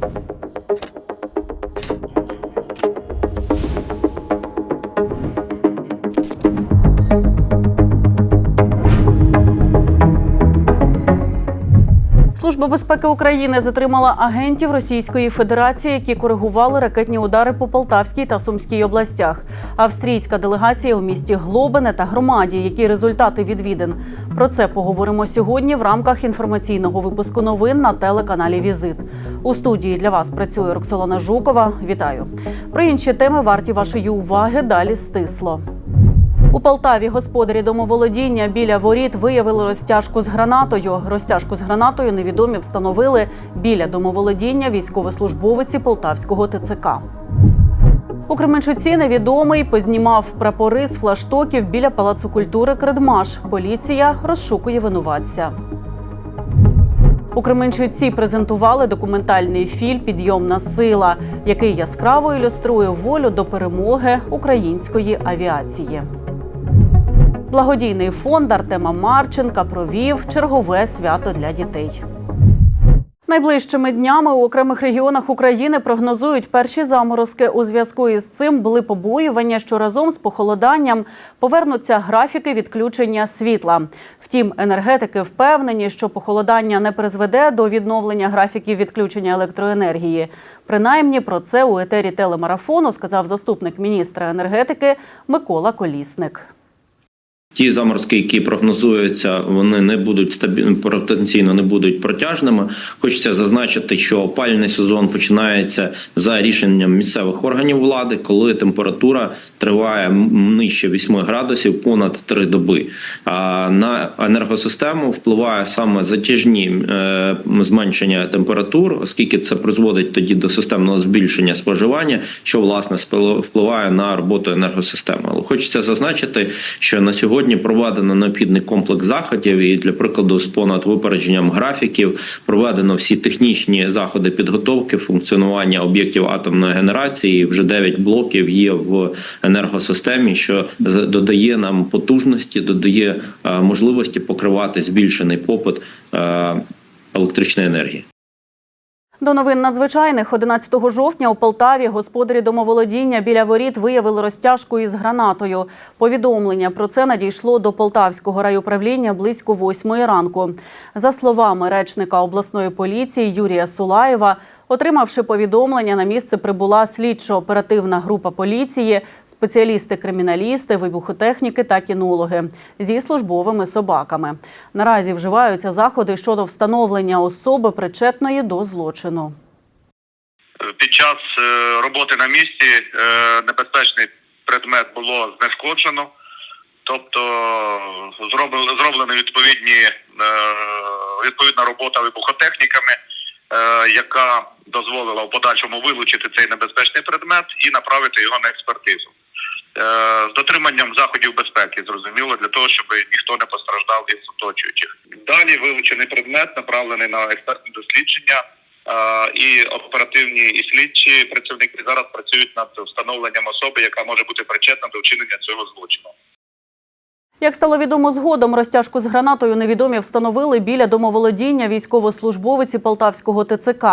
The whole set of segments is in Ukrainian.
you Служба безпеки України затримала агентів Російської Федерації, які коригували ракетні удари по Полтавській та Сумській областях. Австрійська делегація у місті Глобине та громаді. Які результати відвідин? Про це поговоримо сьогодні в рамках інформаційного випуску новин на телеканалі Візит. У студії для вас працює Роксолана Жукова. Вітаю. Про інші теми варті вашої уваги. Далі стисло. У Полтаві господарі домоволодіння біля воріт виявили розтяжку з гранатою. Розтяжку з гранатою невідомі встановили біля домоволодіння військовослужбовиці Полтавського ТЦК. У Кременчуці невідомий познімав прапори з флаштоків біля палацу культури Кредмаш. Поліція розшукує винуватця. У Кременчуці презентували документальний фільм Підйомна сила, який яскраво ілюструє волю до перемоги української авіації. Благодійний фонд Артема Марченка провів чергове свято для дітей. Найближчими днями у окремих регіонах України прогнозують перші заморозки. У зв'язку із цим були побоювання, що разом з похолоданням повернуться графіки відключення світла. Втім, енергетики впевнені, що похолодання не призведе до відновлення графіків відключення електроенергії. Принаймні про це у етері телемарафону сказав заступник міністра енергетики Микола Колісник. Ті заморозки, які прогнозуються, вони не будуть стабільно потенційно не будуть протяжними. Хочеться зазначити, що опалювальний сезон починається за рішенням місцевих органів влади, коли температура триває нижче 8 градусів понад 3 доби. А на енергосистему впливає саме затяжні е, зменшення температур, оскільки це призводить тоді до системного збільшення споживання, що власне впливає на роботу енергосистеми. Але хочеться зазначити, що на сьогодні проведено необхідний комплекс заходів, і для прикладу, з понад випередженням графіків проведено всі технічні заходи підготовки функціонування об'єктів атомної генерації. Вже 9 блоків є в енергосистемі, що додає нам потужності, додає е, можливості покривати збільшений попит е, електричної енергії. До новин надзвичайних 11 жовтня у Полтаві господарі домоволодіння біля воріт виявили розтяжку із гранатою. Повідомлення про це надійшло до Полтавського райуправління близько восьмої ранку. За словами речника обласної поліції Юрія Сулаєва, отримавши повідомлення, на місце прибула слідчо-оперативна група поліції, спеціалісти-криміналісти, вибухотехніки та кінологи зі службовими собаками. Наразі вживаються заходи щодо встановлення особи причетної до злочину. Під час е, роботи на місці е, небезпечний предмет було знешкоджено, тобто зроблені відповідні е, відповідна робота вибухотехніками, яка дозволила в подальшому вилучити цей небезпечний предмет і направити його на експертизу. Е, З дотриманням заходів безпеки, зрозуміло, для того, щоб ніхто не постраждав із оточуючих. Далі вилучений предмет направлений на експертне дослідження. Е, І оперативні і слідчі працівники зараз працюють над встановленням особи, яка може бути причетна до вчинення цього злочину. Як стало відомо згодом, розтяжку з гранатою невідомі встановили біля домоволодіння військовослужбовиці Полтавського ТЦК.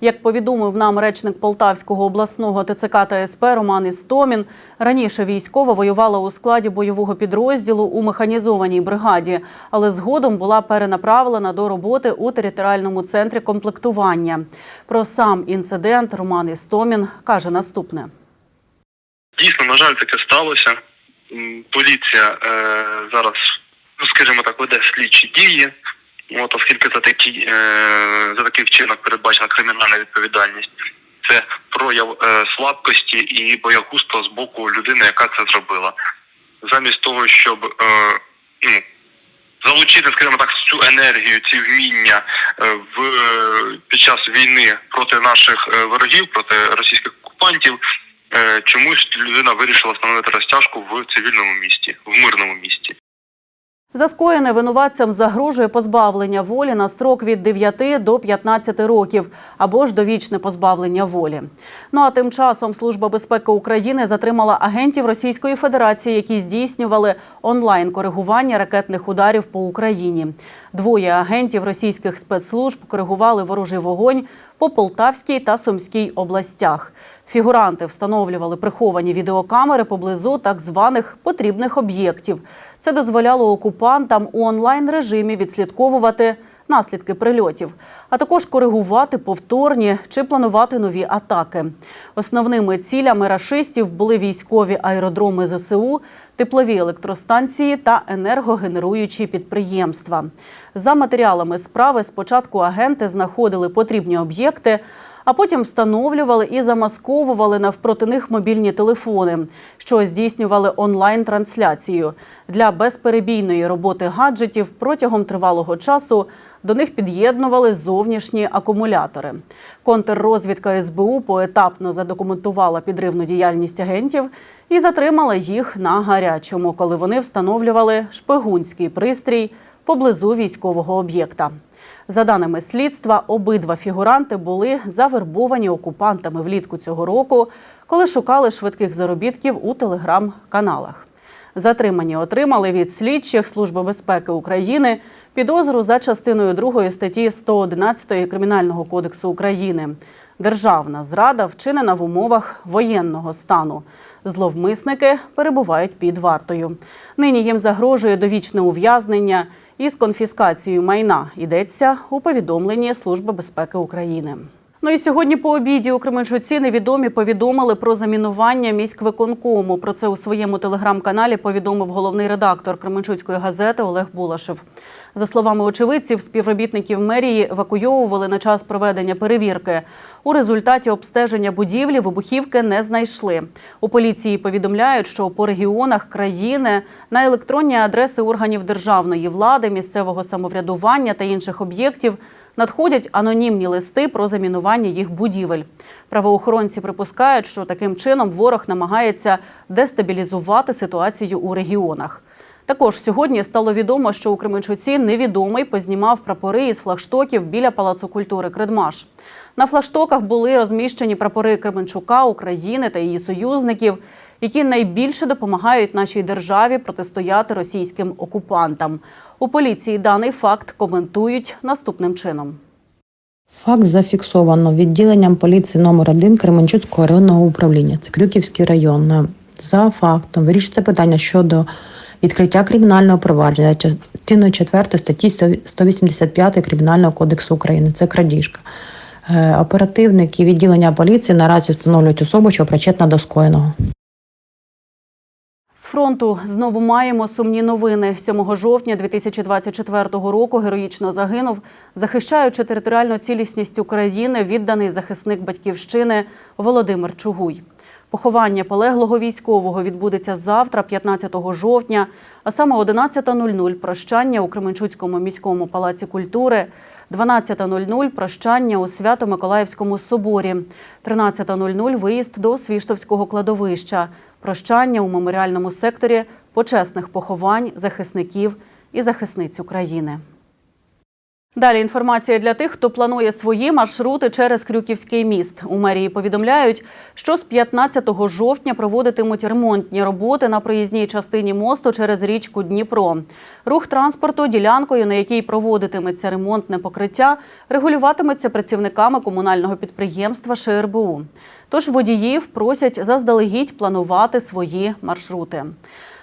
Як повідомив нам речник Полтавського обласного ТЦК та СП Роман Істомін, раніше військова воювала у складі бойового підрозділу у механізованій бригаді, але згодом була перенаправлена до роботи у територіальному центрі комплектування. Про сам інцидент Роман Істомін каже наступне. Дійсно, на жаль, таке сталося. Поліція е, зараз, ну скажімо так, веде слідчі дії. От, оскільки за такі е, за такий вчинок передбачена кримінальна відповідальність, це прояв е, слабкості і боягузтва з боку людини, яка це зробила. Замість того, щоб е, ну, залучити, скажімо так, цю енергію, ці вміння е, в е, під час війни проти наших е, ворогів, проти російських окупантів, чомусь людина вирішила встановити розтяжку в цивільному місті, в мирному місті. За скоєне винуватцям загрожує позбавлення волі на строк від 9 до 15 років або ж довічне позбавлення волі. Ну а тим часом Служба безпеки України затримала агентів Російської Федерації, які здійснювали онлайн коригування ракетних ударів по Україні. Двоє агентів російських спецслужб коригували ворожий вогонь по Полтавській та Сумській областях. Фігуранти встановлювали приховані відеокамери поблизу так званих потрібних об'єктів. Це дозволяло окупантам у онлайн режимі відслідковувати наслідки прильотів, а також коригувати повторні чи планувати нові атаки. Основними цілями рашистів були військові аеродроми ЗСУ, теплові електростанції та енергогенеруючі підприємства. За матеріалами справи спочатку агенти знаходили потрібні об'єкти а потім встановлювали і замасковували навпроти них мобільні телефони, що здійснювали онлайн-трансляцію. Для безперебійної роботи гаджетів протягом тривалого часу до них під'єднували зовнішні акумулятори. Контррозвідка СБУ поетапно задокументувала підривну діяльність агентів і затримала їх на гарячому, коли вони встановлювали шпигунський пристрій поблизу військового об'єкта. За даними слідства, обидва фігуранти були завербовані окупантами влітку цього року, коли шукали швидких заробітків у телеграм-каналах. Затримані отримали від слідчих Служби безпеки України підозру за частиною 2 статті 111 Кримінального кодексу України. Державна зрада вчинена в умовах воєнного стану. Зловмисники перебувають під вартою. Нині їм загрожує довічне ув'язнення із конфіскацією майна. Йдеться у повідомленні Служби безпеки України. Ну і сьогодні по обіді у Кременчуці невідомі повідомили про замінування міськвиконкому. Про це у своєму телеграм-каналі повідомив головний редактор Кременчуцької газети Олег Булашев. За словами очевидців, співробітників мерії евакуйовували на час проведення перевірки. У результаті обстеження будівлі вибухівки не знайшли. У поліції повідомляють, що по регіонах країни на електронні адреси органів державної влади, місцевого самоврядування та інших об'єктів надходять анонімні листи про замінування їх будівель. Правоохоронці припускають, що таким чином ворог намагається дестабілізувати ситуацію у регіонах. Також сьогодні стало відомо, що у Кременчуці невідомий познімав прапори із флагштоків біля Палацу культури Кредмаш. На флагштоках були розміщені прапори Кременчука, України та її союзників, які найбільше допомагають нашій державі протистояти російським окупантам. У поліції даний факт коментують наступним чином. Факт зафіксовано відділенням поліції номер 1 Кременчуцького районного управління. Це Крюківський район. За фактом вирішується питання щодо відкриття кримінального провадження частиною 4 статті 185 Кримінального кодексу України. Це крадіжка. Е, Оперативники відділення поліції наразі встановлюють особу, що причетна до скоєного. Фронту знову маємо сумні новини. 7 жовтня 2024 року героїчно загинув, захищаючи територіальну цілісність України, відданий захисник батьківщини Володимир Чугуй. Поховання полеглого військового відбудеться завтра, 15 жовтня, а саме 11.00 прощання у Кременчуцькому міському палаці культури, 12.00 прощання у Свято-Миколаївському соборі, 13.00 виїзд до Свіштовського кладовища, прощання у меморіальному секторі почесних поховань захисників і захисниць України. Далі інформація для тих, хто планує свої маршрути через Крюківський міст. У мерії повідомляють, що з 15 жовтня проводитимуть ремонтні роботи на проїзній частині мосту через річку Дніпро. Рух транспорту ділянкою, на якій проводитиметься ремонтне покриття, регулюватиметься працівниками комунального підприємства ШРБУ. Тож водіїв просять заздалегідь планувати свої маршрути.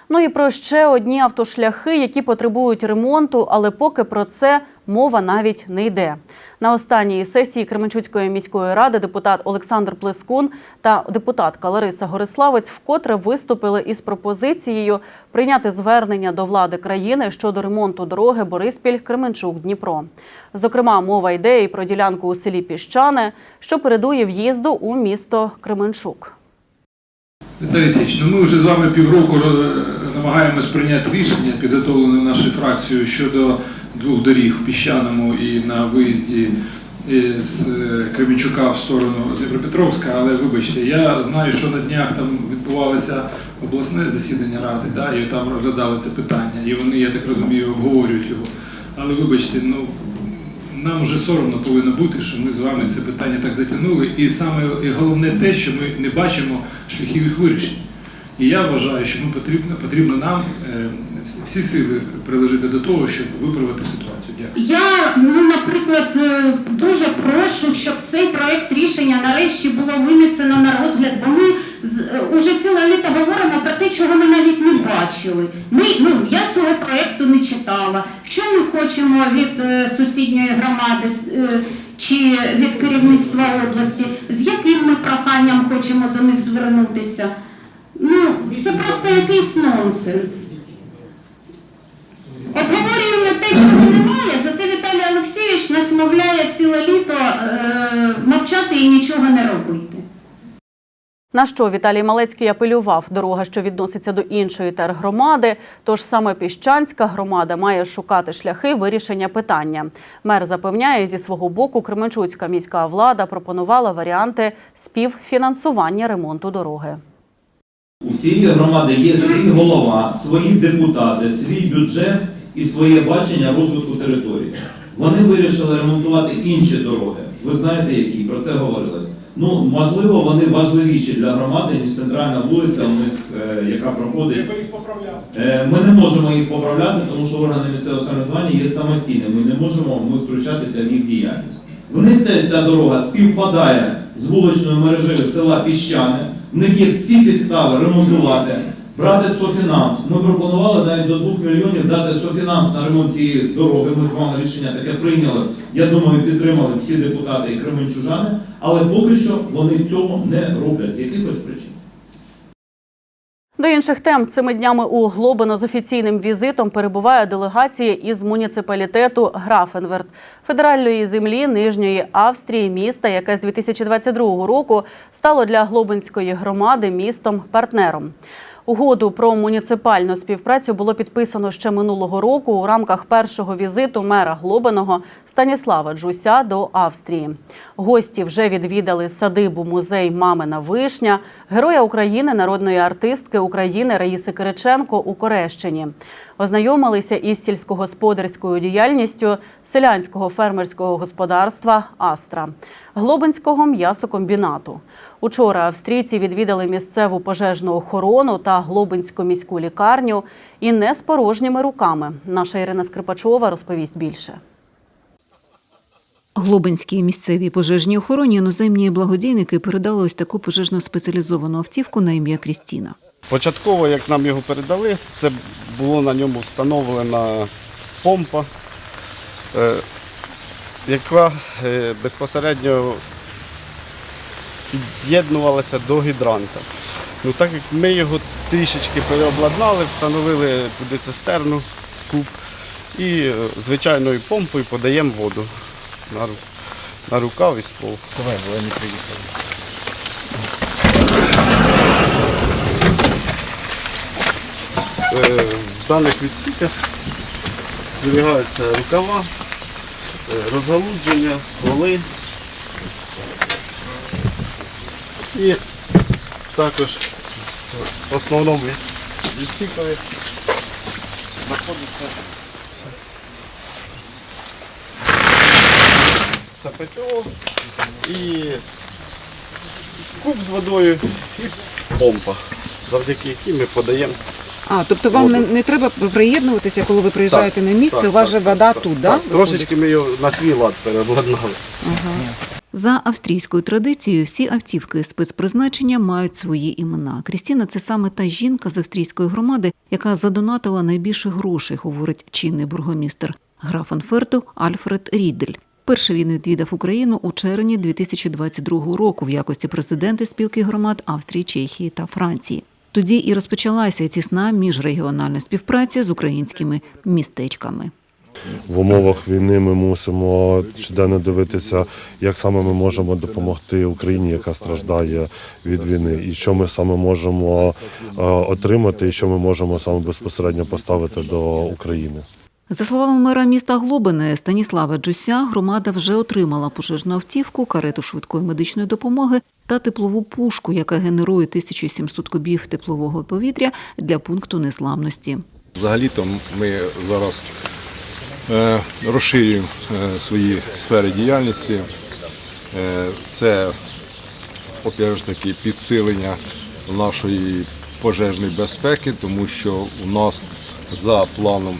Ну і про ще одні автошляхи, які потребують ремонту, але поки про це мова навіть не йде. На останній сесії Кременчуцької міської ради депутат Олександр Плескун та депутатка Лариса Гориславець вкотре виступили із пропозицією прийняти звернення до влади країни щодо ремонту дороги Бориспіль Кременчук Дніпро. Зокрема, мова йде і про ділянку у селі Піщане, що передує в'їзду у місто Кременчук. Віталій Олексійович, ну ми вже з вами півроку е, намагаємось прийняти рішення, підготовлене нашою фракцією щодо двох доріг в Піщаному і на виїзді е, з е, Кременчука в сторону Дніпропетровська, але вибачте, я знаю, що на днях там відбувалося обласне засідання ради, да, і там розглядали це питання, і вони, я так розумію, обговорюють його. Але вибачте, ну нам вже соромно повинно бути, що ми з вами це питання так затягнули. І саме і головне те, що ми не бачимо шляхів їх вирішення. І я вважаю, що ми потрібно, потрібно нам е, всі сили приложити до того, щоб виправити ситуацію. Дякую. Я, ну, наприклад, е, дуже прошу, щоб цей проект рішення нарешті було винесено на розгляд, бо ми з- е, ціле літо говоримо про те, чого ми навіть не бачили. Ми, ну, я цього проекту не читала. Що ми хочемо від е, сусідньої громади чи від керівництва області, з яким ми проханням хочемо до них звернутися? Ну, це просто якийсь нонсенс. Обговорюємо те, чого немає, зате Віталій Олексійович нас мовляє ціле літо е, мовчати і нічого не робити. На що Віталій Малецький апелював дорога, що відноситься до іншої тергромади. Тож саме Піщанська громада має шукати шляхи вирішення питання. Мер запевняє, зі свого боку Кременчуцька міська влада пропонувала варіанти співфінансування ремонту дороги. У цієї громади є свій голова, свої депутати, свій бюджет і своє бачення розвитку території. Вони вирішили ремонтувати інші дороги. Ви знаєте, які про це говорилось. Ну, можливо, вони важливіші для громади, ніж центральна вулиця, у них, е, яка проходить. Е, Ми не можемо їх поправляти, тому що органи місцевого самоврядування є самостійними. Ми не можемо ми втручатися в їх діяльність. В них теж ця дорога співпадає з вуличною мережею села Піщане. В них є всі підстави ремонтувати, брати софінанс. Ми пропонували навіть до 2 мільйонів дати софінанс на ремонт цієї дороги. Ми мали рішення таке прийняли. Я думаю, підтримали всі депутати і кременчужани, але поки що вони цього не роблять з якихось причин. До інших тем цими днями у Глобино з офіційним візитом перебуває делегація із муніципалітету Графенверт федеральної землі Нижньої Австрії, міста, яке з 2022 року стало для Глобинської громади містом-партнером. Угоду про муніципальну співпрацю було підписано ще минулого року у рамках першого візиту мера Глобиного Станіслава Джуся до Австрії. Гості вже відвідали садибу музей Мамина Вишня, героя України, народної артистки України Раїси Кириченко у Корещині. Ознайомилися із сільськогосподарською діяльністю селянського фермерського господарства Астра, Глобинського м'ясокомбінату. Учора австрійці відвідали місцеву пожежну охорону та Глобинську міську лікарню і не з порожніми руками. Наша Ірина Скрипачова розповість більше. Глобинській місцевій пожежній охороні іноземні благодійники передали ось таку пожежно спеціалізовану автівку на ім'я Крістіна. Початково, як нам його передали, це було на ньому встановлена помпа, е, яка е, безпосередньо під'єднувалася до гідранта. Ну, так як ми його трішечки переобладнали, встановили туди цистерну, куб і е, звичайною помпою подаємо воду на, ру- на рукав і ствол. Давай, бо не приїхали. Е, В даних відсіках зберігаються рукава, е, розгалудження, стволи. І також в основному від- відсікові знаходиться це ПТО і куб з водою. І помпа, завдяки якій ми подаємо А, тобто вам не, не треба приєднуватися, коли ви приїжджаєте на місце, так, у вас так, же вода так, тут, так, так. Трошечки ми його на свій лад переобладнали. За австрійською традицією, всі автівки спецпризначення мають свої імена. Крістіна це саме та жінка з австрійської громади, яка задонатила найбільше грошей, говорить чинний бургомістр Графенферту Альфред Рідель. Перший він відвідав Україну у червні 2022 року в якості президента спілки громад Австрії, Чехії та Франції. Тоді і розпочалася тісна міжрегіональна співпраця з українськими містечками. В умовах війни ми мусимо щоденно дивитися, як саме ми можемо допомогти Україні, яка страждає від війни, і що ми саме можемо е, отримати, і що ми можемо саме безпосередньо поставити до України. За словами мера міста Глобине Станіслава Джуся, громада вже отримала пожежну автівку, карету швидкої медичної допомоги та теплову пушку, яка генерує 1700 кубів теплового повітря для пункту незламності. Взагалі-то ми зараз розширюємо е, свої сфери діяльності. Е, це, ж таки, підсилення нашої пожежної безпеки, тому що у нас за планом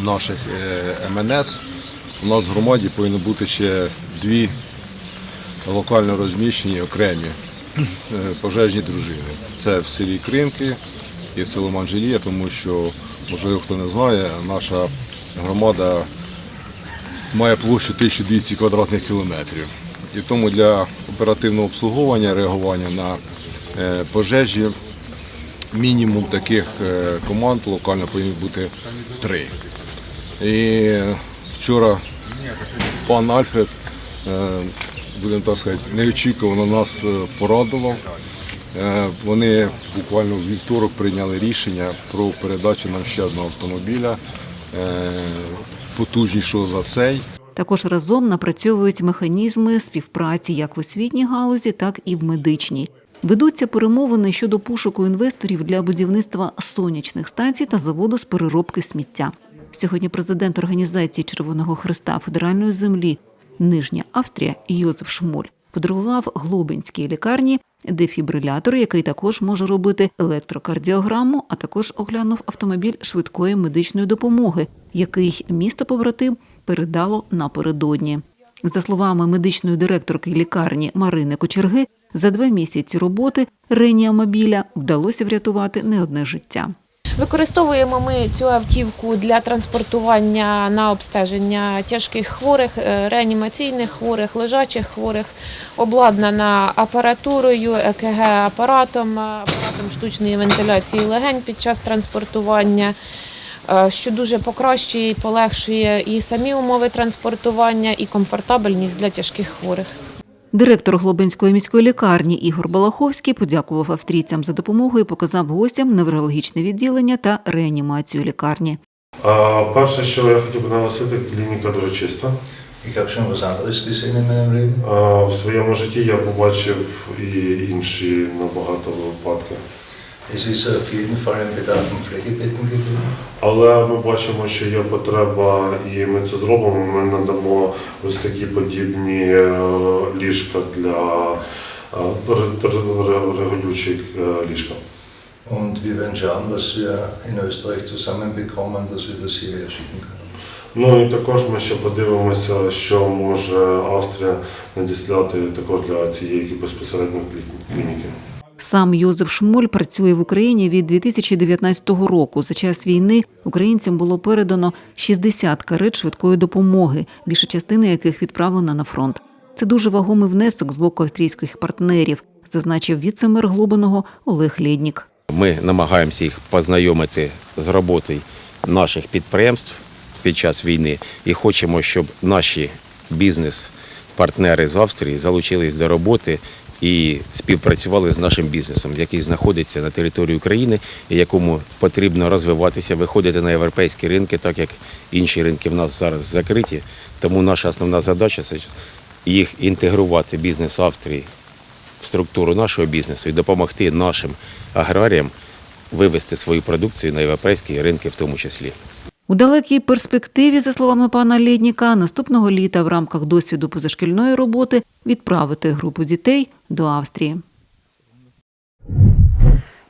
наших е, МНС у нас в громаді повинно бути ще дві локально розміщені окремі е, пожежні дружини. Це в селі Кринки і село Манжелія, тому що, можливо, хто не знає, наша громада має площу 1200 квадратних кілометрів. І тому для оперативного обслуговування, реагування на е, пожежі мінімум таких е, команд локально повинні бути три. І вчора пан Альфред, е, будемо так сказати, неочікувано нас порадував. Вони буквально в вівторок прийняли рішення про передачу нам ще одного автомобіля, потужнішого за цей. Також разом напрацьовують механізми співпраці як в освітній галузі, так і в медичній. Ведуться перемовини щодо пошуку інвесторів для будівництва сонячних станцій та заводу з переробки сміття. Сьогодні президент організації Червоного Христа Федеральної землі Нижня Австрія Йозеф Шмоль подарував Глобинській лікарні дефібрилятор, який також може робити електрокардіограму, а також оглянув автомобіль швидкої медичної допомоги, який місто побратим передало напередодні. За словами медичної директорки лікарні Марини Кочерги, за два місяці роботи реніамобіля вдалося врятувати не одне життя. Використовуємо ми цю автівку для транспортування на обстеження тяжких хворих, е, реанімаційних хворих, лежачих хворих, обладнана апаратурою, ЕКГ-апаратом, апаратом штучної вентиляції легень під час транспортування, е, що дуже покращує і полегшує і самі умови транспортування, і комфортабельність для тяжких хворих. Директор Глобинської міської лікарні Ігор Балаховський подякував австрійцям за допомогу і показав гостям неврологічне відділення та реанімацію лікарні. А, перше, що я хотів би наголосити, клініка дуже чиста. В своєму житті я побачив і інші набагато випадки. Es ist auf jeden Fall ein Bedarf an Pflegebetten gegeben. Але ми бачимо, що є потреба, і ми це зробимо. Ми надамо ось такі подібні е, ліжка для е, ре- ре- ре- регулюючих е, ліжка. Und wir werden schauen, was wir in Österreich zusammenbekommen, dass wir das hierher schicken können. Ну і також ми ще подивимося, що може Австрія надіслати також для цієї безпосередньо клі- клініки. Сам Йозеф Шмоль працює в Україні від 2019 року. За час війни українцям було передано 60 карет швидкої допомоги, більша частина яких відправлена на фронт. Це дуже вагомий внесок з боку австрійських партнерів, зазначив віце-мер Глобиного Олег Лєднік. Ми намагаємося їх познайомити з роботою наших підприємств під час війни і хочемо, щоб наші бізнес-партнери з Австрії залучились до роботи і співпрацювали з нашим бізнесом, який знаходиться на території України і якому потрібно розвиватися, виходити на європейські ринки, так як інші ринки в нас зараз закриті. Тому наша основна задача це їх інтегрувати бізнес Австрії в структуру нашого бізнесу і допомогти нашим аграріям вивести свою продукцію на європейські ринки в тому числі. У далекій перспективі, за словами пана Лєдніка, наступного літа в рамках досвіду позашкільної роботи відправити групу дітей до Австрії.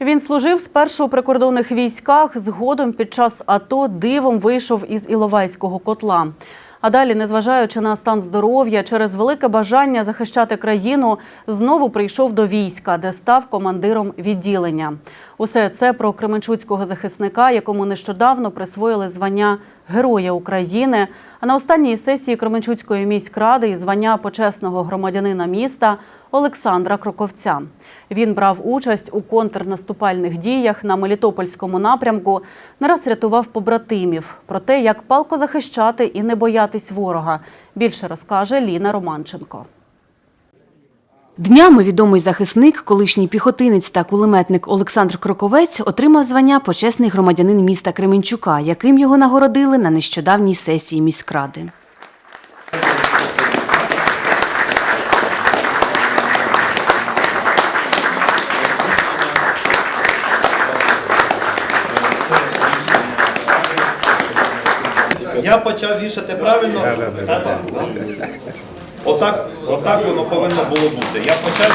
Він служив спершу у прикордонних військах, згодом під час АТО дивом вийшов із Іловайського котла. А далі, незважаючи на стан здоров'я, через велике бажання захищати країну, знову прийшов до війська, де став командиром відділення. Усе це про кременчуцького захисника, якому нещодавно присвоїли звання Героя України. А на останній сесії Кременчуцької міськради і звання почесного громадянина міста Олександра Кроковця. Він брав участь у контрнаступальних діях на Мелітопольському напрямку. Не раз рятував побратимів про те, як палко захищати і не боятись ворога. Більше розкаже Ліна Романченко. Днями відомий захисник, колишній піхотинець та кулеметник Олександр Кроковець отримав звання почесний громадянин міста Кременчука, яким його нагородили на нещодавній сесії міськради. Я почав вішати правильно. Отак, отак воно повинно було бути. Я почав.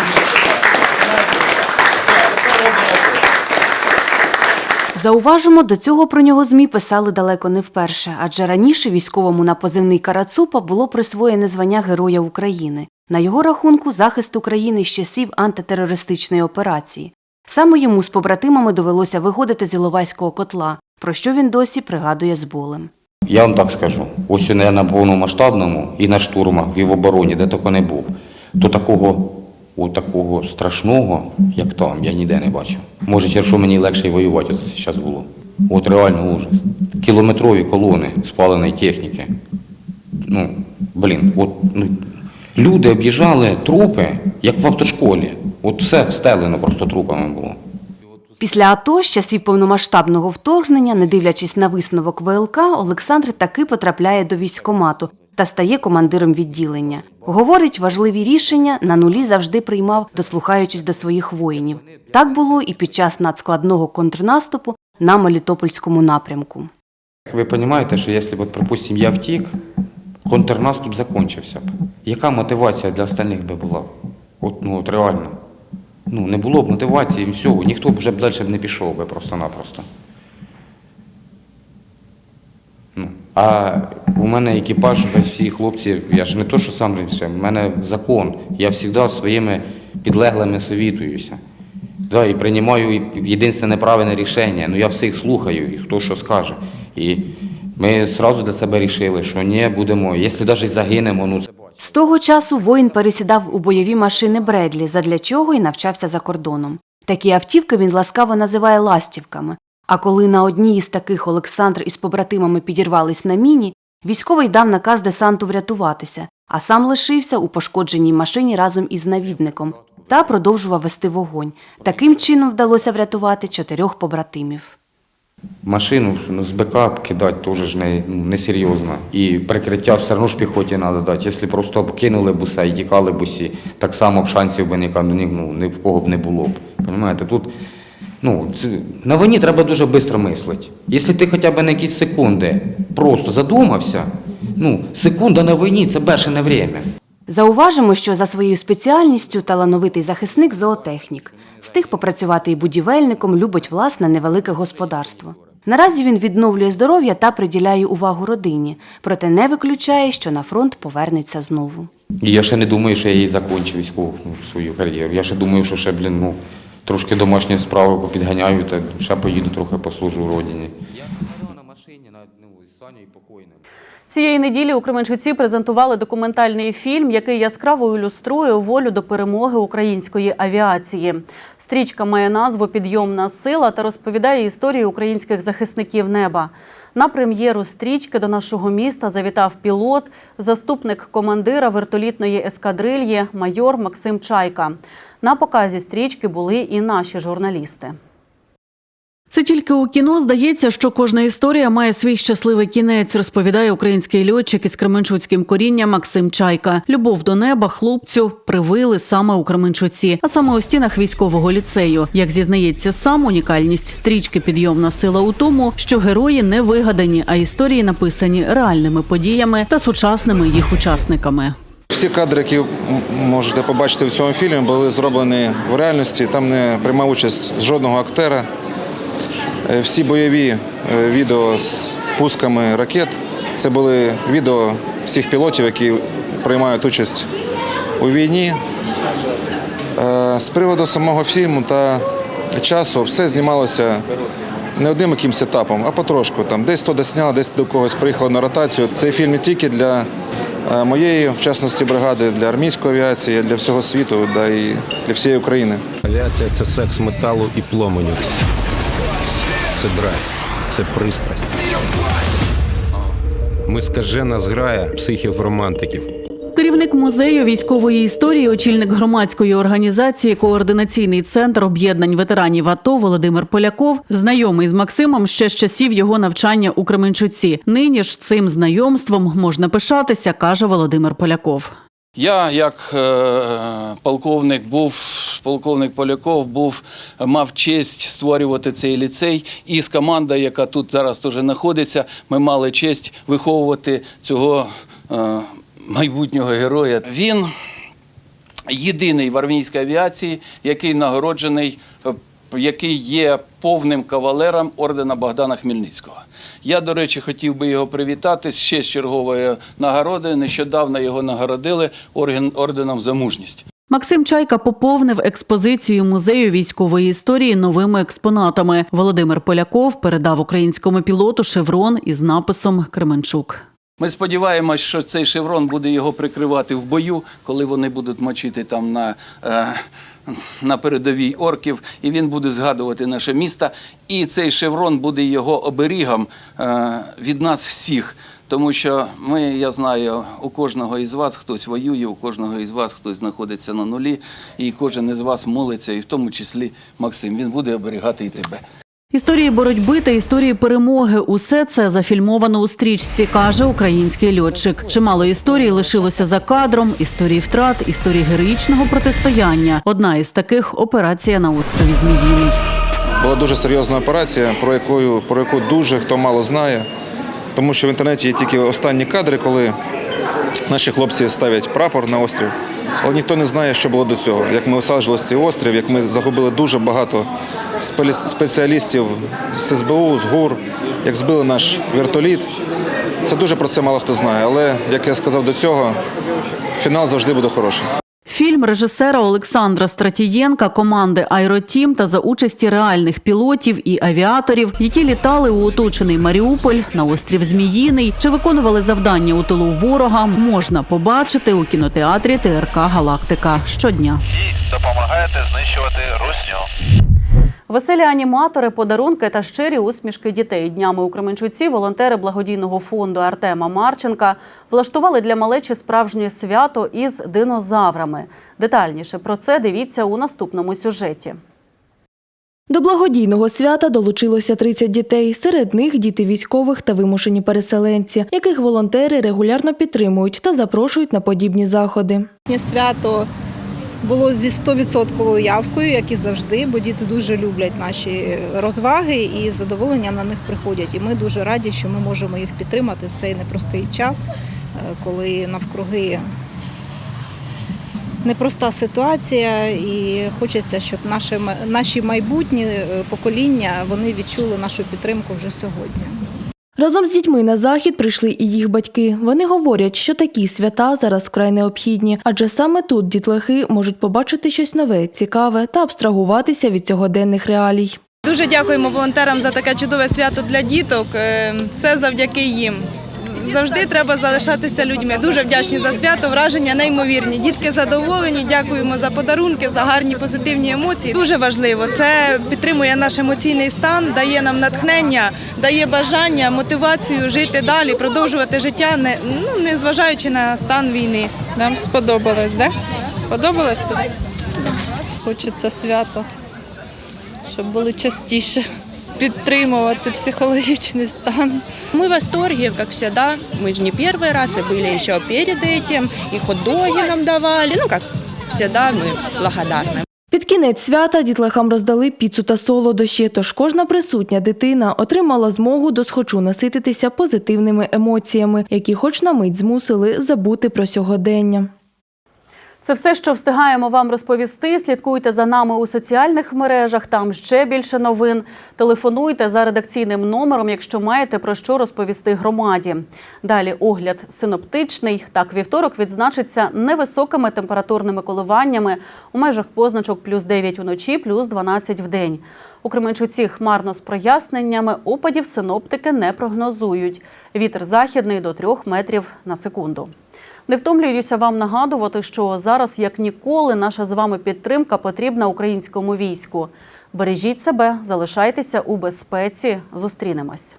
Зауважимо, до цього про нього ЗМІ писали далеко не вперше, адже раніше військовому на позивний Карацупа було присвоєне звання Героя України. На його рахунку захист України з часів антитерористичної операції. Саме йому з побратимами довелося виходити з Іловайського котла, про що він досі пригадує з болем. Я вам так скажу, ось не на повномасштабному і на штурмах, і в обороні, де тільки не був, то такого, о, такого страшного, як там, я ніде не бачив. Може, через що мені легше й воювати от зараз було. От реально ужас. Кілометрові колони спаленої техніки. Ну, блін, от ну, люди об'їжджали трупи, як в автошколі. От все встелено просто трупами було. Після АТО з часів повномасштабного вторгнення, не дивлячись на висновок ВЛК, Олександр таки потрапляє до військкомату та стає командиром відділення. Говорить, важливі рішення на нулі завжди приймав, дослухаючись до своїх воїнів. Так було і під час надскладного контрнаступу на Мелітопольському напрямку. Ви розумієте, що якщо, от, припустимо, я втік, контрнаступ закінчився б. Яка мотивація для остальних би була? От, ну, от реально. Ну, не було б мотивації, все, ніхто б вже б не пішов би просто-напросто. Ну, а у мене екіпаж, всі хлопці, я ж не то, що сам рішив, в мене закон. Я завжди своїми підлеглими совітуюся. Да, і приймаю єдине правильне рішення. Ну я всіх слухаю, і хто що скаже. І ми одразу для себе вирішили, що ні, будемо, якщо навіть загинемо, ну це З того часу воїн пересідав у бойові машини Бредлі, задля чого й навчався за кордоном. Такі автівки він ласкаво називає ластівками. А коли на одній із таких Олександр із побратимами підірвались на міні, військовий дав наказ десанту врятуватися, а сам лишився у пошкодженій машині разом із навідником та продовжував вести вогонь. Таким чином вдалося врятувати чотирьох побратимів. Машину ну, з БК кидати теж не, ну, несерйозно. І прикриття все одно ж піхоті треба дати. Якщо просто кинули буса і тікали б усі, так само б шансів би ні, ну, ні в кого б не було б. Понимаєте, тут ну, це, на війні треба дуже швидко мислити. Якщо ти хоча б на якісь секунди просто задумався, ну, секунда на війні це бешене время. Зауважимо, що за своєю спеціальністю талановитий захисник зоотехнік. Встиг попрацювати і будівельником, любить власне невелике господарство. Наразі він відновлює здоров'я та приділяє увагу родині, проте не виключає, що на фронт повернеться знову. Я ще не думаю, що я її закінчу військову свою кар'єру. Я ще думаю, що ще, блін, ну, трошки домашні справи попідганяю та ще поїду трохи послужу родині. Цієї неділі у Кременчуці презентували документальний фільм, який яскраво ілюструє волю до перемоги української авіації. Стрічка має назву Підйомна сила та розповідає історію українських захисників неба. На прем'єру стрічки до нашого міста завітав пілот, заступник командира вертолітної ескадрильї, майор Максим Чайка. На показі стрічки були і наші журналісти. Це тільки у кіно здається, що кожна історія має свій щасливий кінець, розповідає український льотчик із кременчуцьким корінням Максим Чайка. Любов до неба хлопцю привили саме у Кременчуці, а саме у стінах військового ліцею. Як зізнається сам, унікальність стрічки Підйомна сила у тому, що герої не вигадані, а історії написані реальними подіями та сучасними їх учасниками. Всі кадри, які можете побачити в цьому фільмі, були зроблені в реальності. Там не приймав участь жодного актера. Е, Всі бойові е, відео з пусками ракет це були відео всіх пілотів, які приймають участь у війні. Е, З приводу самого фільму та часу все знімалося не одним якимось етапом, а потрошку. Там десь то досняли, десь до когось приїхало на ротацію. Цей фільм не тільки для моєї, в частності, бригади, для армійської авіації, для всього світу, да і для всієї України. Авіація це секс металу і пломеню. Це драйв, це пристрасть. Ми скажена зграя психів-романтиків. Керівник музею військової історії, очільник громадської організації Координаційний центр об'єднань ветеранів АТО Володимир Поляков знайомий з Максимом ще з часів його навчання у Кременчуці. Нині ж цим знайомством можна пишатися, каже Володимир Поляков. Я, як е, полковник, був полковник Поляков, був мав честь створювати цей ліцей. І з командою, яка тут зараз теж знаходиться, ми мали честь виховувати цього е, майбутнього героя. Він єдиний в армійській авіації, який нагороджений, е, який є повним кавалером ордена Богдана Хмельницького. Я, до речі, хотів би його привітати ще з черговою нагородою. Нещодавно його нагородили орденом за мужність. Максим Чайка поповнив експозицію музею військової історії новими експонатами. Володимир Поляков передав українському пілоту шеврон із написом Кременчук. Ми сподіваємось, що цей шеврон буде його прикривати в бою, коли вони будуть мочити там на, е, на передовій орків, і він буде згадувати наше місто. І цей шеврон буде його оберігом е, від нас всіх. Тому що ми, я знаю, у кожного із вас хтось воює, у кожного із вас хтось знаходиться на нулі, і кожен із вас молиться, і в тому числі Максим. Він буде оберігати і тебе. Історії боротьби та історії перемоги усе це зафільмовано у стрічці, каже український льотчик. Чимало історій лишилося за кадром, історії втрат, історії героїчного протистояння. Одна із таких операція на острові Зміїний. Була дуже серйозна операція, про яку, про яку дуже хто мало знає. Тому що в інтернеті є тільки останні кадри, коли наші хлопці ставлять прапор на острів. Але ніхто не знає, що було до цього. Як ми висаджували цей острів, як ми загубили дуже багато спеціалістів з СБУ, з ГУР, як збили наш вертоліт. Це дуже про це мало хто знає. Але, як я сказав до цього, фінал завжди буде хороший. Фільм режисера Олександра Стратієнка, команди Айротім та за участі реальних пілотів і авіаторів, які літали у оточений Маріуполь на острів Зміїний чи виконували завдання у тилу ворога, можна побачити у кінотеатрі ТРК Галактика щодня. Допомагаєте знищувати русню. Веселі аніматори, подарунки та щирі усмішки дітей. Днями у Кременчуці волонтери благодійного фонду Артема Марченка влаштували для малечі справжнє свято із динозаврами. Детальніше про це дивіться у наступному сюжеті. До благодійного свята долучилося 30 дітей. Серед них діти військових та вимушені переселенці, яких волонтери регулярно підтримують та запрошують на подібні заходи. Свято було зі 100% явкою, як і завжди, бо діти дуже люблять наші розваги і з задоволенням на них приходять. І ми дуже раді, що ми можемо їх підтримати в цей непростий час, е, коли навкруги непроста ситуація, і хочеться, щоб наші, наші майбутні е, покоління вони відчули нашу підтримку вже сьогодні. Разом з дітьми на захід прийшли і їх батьки. Вони говорять, що такі свята зараз вкрай необхідні, адже саме тут дітлахи можуть побачити щось нове, цікаве та абстрагуватися від сьогоденних реалій. Дуже дякуємо волонтерам за таке чудове свято для діток. Е, Все завдяки їм. Завжди треба залишатися людьми. Дуже вдячні за свято, враження неймовірні. Дітки задоволені. Дякуємо за подарунки, за гарні позитивні емоції. Дуже важливо. Це підтримує наш емоційний стан, дає нам натхнення, дає бажання, мотивацію жити далі, продовжувати життя, не ну не зважаючи на стан війни. Нам сподобалось? Да? Сподобалось тут? Хочеться свято, щоб були частіше підтримувати психологічний стан. Мы в восторге, как всегда. Мы же не первый раз, и были еще перед этим. И хот-доги нам давали. Ну, как всегда, мы благодарны. Під кінець свята дітлахам роздали піцу та солодощі, тож кожна присутня дитина отримала змогу досхочу насититися позитивними емоціями, які хоч на мить змусили забути про сьогодення. Це все, що встигаємо вам розповісти. Слідкуйте за нами у соціальних мережах. Там ще більше новин. Телефонуйте за редакційним номером, якщо маєте про що розповісти громаді. Далі огляд синоптичний. Так, вівторок відзначиться невисокими температурними коливаннями у межах позначок плюс 9 уночі, плюс 12 в день. У Кременчуці хмарно з проясненнями. Опадів синоптики не прогнозують. Вітер західний до 3 метрів на секунду. Не втомлююся вам нагадувати, що зараз, як ніколи, наша з вами підтримка потрібна українському війську. Бережіть себе, залишайтеся у безпеці. Зустрінемось.